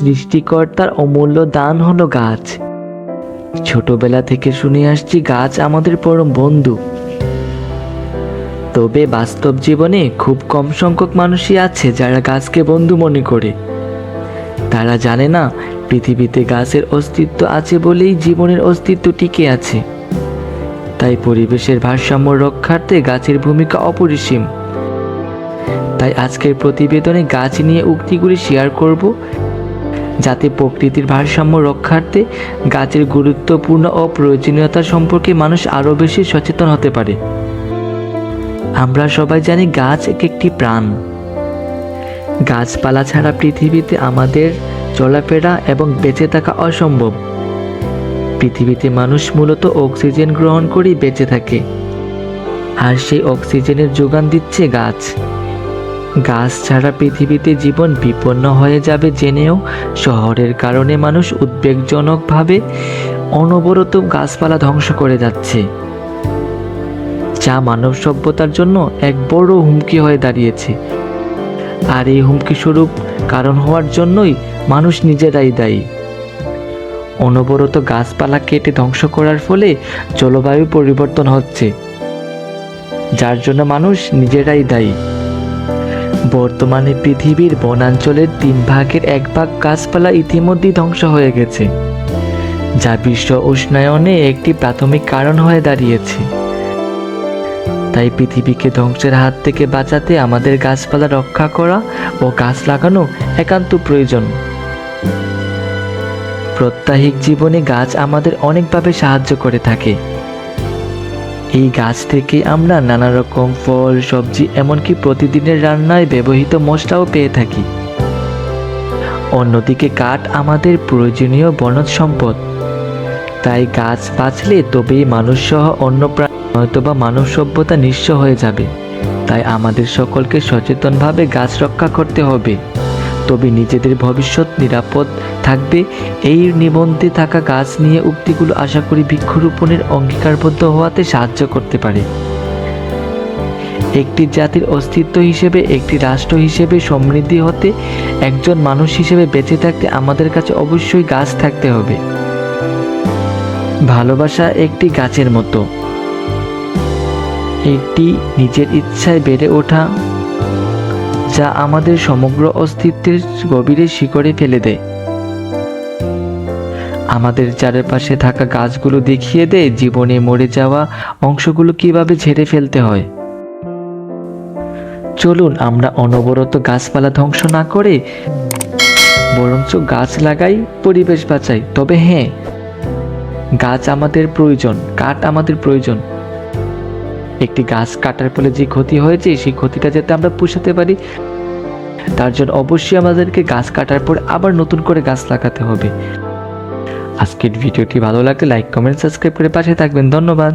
সৃষ্টিকর্তার অমূল্য দান হলো গাছ। ছোটবেলা থেকে শুনে আসছি গাছ আমাদের পরম বন্ধু। তবে বাস্তব জীবনে খুব কম সংখ্যক মানুষই আছে যারা গাছকে বন্ধু মনে করে। তারা জানে না, পৃথিবীতে গাছের অস্তিত্ব আছে বলেই জীবনের অস্তিত্ব টিকে আছে। তাই পরিবেশের ভারসাম্য রক্ষার্থে গাছের ভূমিকা অপরিসীম। তাই আজকের প্রতিবেদনে গাছ নিয়ে উক্তিগুলি শেয়ার করব। যাতে প্রকৃতির ভারসাম্য রক্ষার্থে গাছের গুরুত্বপূর্ণ ও প্রয়োজনীয়তা সম্পর্কে মানুষ আরও বেশি সচেতন হতে পারে। আমরা সবাই জানি গাছ এক একটি প্রাণ। গাছপালা ছাড়া পৃথিবীতে আমাদের চলাফেরা এবং বেঁচে থাকা অসম্ভব। পৃথিবীতে মানুষ মূলত অক্সিজেন গ্রহণ করেই বেঁচে থাকে। আর সেই অক্সিজেনের যোগান দিচ্ছে গাছ। গাছ ছাড়া পৃথিবীতে জীবন বিপন্ন হয়ে যাবে জেনেও শহরের কারণে মানুষ উদ্বেগজনকভাবে অনবরত গাছপালা ধ্বংস করে যাচ্ছে, যা মানব সভ্যতার জন্য এক বড় হুমকি হয়ে দাঁড়িয়েছে। আর এই হুমকি স্বরূপ কারণ হওয়ার জন্যই মানুষ নিজেরাই দায়ী। অনবরত গাছপালা কেটে ধ্বংস করার ফলে জলবায়ু পরিবর্তন হচ্ছে, যার জন্য মানুষ নিজেরাই দায়ী। বর্তমানে পৃথিবীর বনাঞ্চলের তিন ভাগের এক ভাগ গাছপালা ইতিমধ্যেই ধ্বংস হয়ে গেছে, যা বিশ্ব উষ্ণায়নে একটি প্রাথমিক কারণ হয়ে দাঁড়িয়েছে। তাই পৃথিবীকে ধ্বংসের হাত থেকে বাঁচাতে আমাদের গাছপালা রক্ষা করা ও গাছ লাগানো একান্ত প্রয়োজন। প্রত্যাহিক জীবনে গাছ আমাদের অনেকভাবে সাহায্য করে থাকে। এই গাছ থেকে আমরা নানা রকম ফল, সবজি, এমনকি প্রতিদিনের রান্নায় ব্যবহৃত মশলাও পেয়ে থাকি। অন্যদিকে কাঠ আমাদের প্রয়োজনীয় বনজ সম্পদ। তাই গাছ বাঁচলে তবেই মানুষ সহ অন্য প্রাণ, নয়তোবা মানব সভ্যতা নিঃস্ব হয়ে যাবে। তাই আমাদের সকলকে সচেতনভাবে গাছ রক্ষা করতে হবে। তবে নিজেদের ভবিষ্যৎ নিরাপদ থাকবে। এই নিবন্ধে থাকা গাছ নিয়ে উক্তিগুলো আশা করি বৃক্ষরোপণের অঙ্গীকারবদ্ধ হওয়াতে সাহায্য করতে পারে। একটি জাতির অস্তিত্ব হিসেবে, একটি রাষ্ট্র হিসেবে সমৃদ্ধি হতে, একজন মানুষ হিসেবে বেঁচে থাকতে আমাদের কাছে অবশ্যই গাছ থাকতে হবে। ভালোবাসা একটি গাছের মতো। একটি নিজের ইচ্ছায় বেড়ে ওঠা যা আমাদের সমগ্র অস্তিত্বের গভীরে শিকড়ে ফেলে দেয়। আমাদের চারপাশে থাকা গাছগুলো দেখিয়ে দেয় জীবনে মরে যাওয়া অংশগুলো কীভাবে ঝেড়ে ফেলতে হয়। চলুন আমরা অনবরত গাছপালা ধ্বংস না করে বরঞ্চ গাছ লাগাই, পরিবেশ বাঁচাই। তবে হ্যাঁ গাছ আমাদের প্রয়োজন, কাঠ আমাদের প্রয়োজন। একটি গাছ কাটার ফলে যে ক্ষতি হয়েছে, সেই ক্ষতিটা যাতে আমরা পুষাতে পারি, তার জন্য অবশ্যই আমাদেরকে গাছ কাটার পর আবার নতুন করে গাছ লাগাতে হবে। আজকের ভিডিওটি ভালো লাগলে লাইক কমেন্ট সাবস্ক্রাইব করে পাশে থাকবেন। ধন্যবাদ।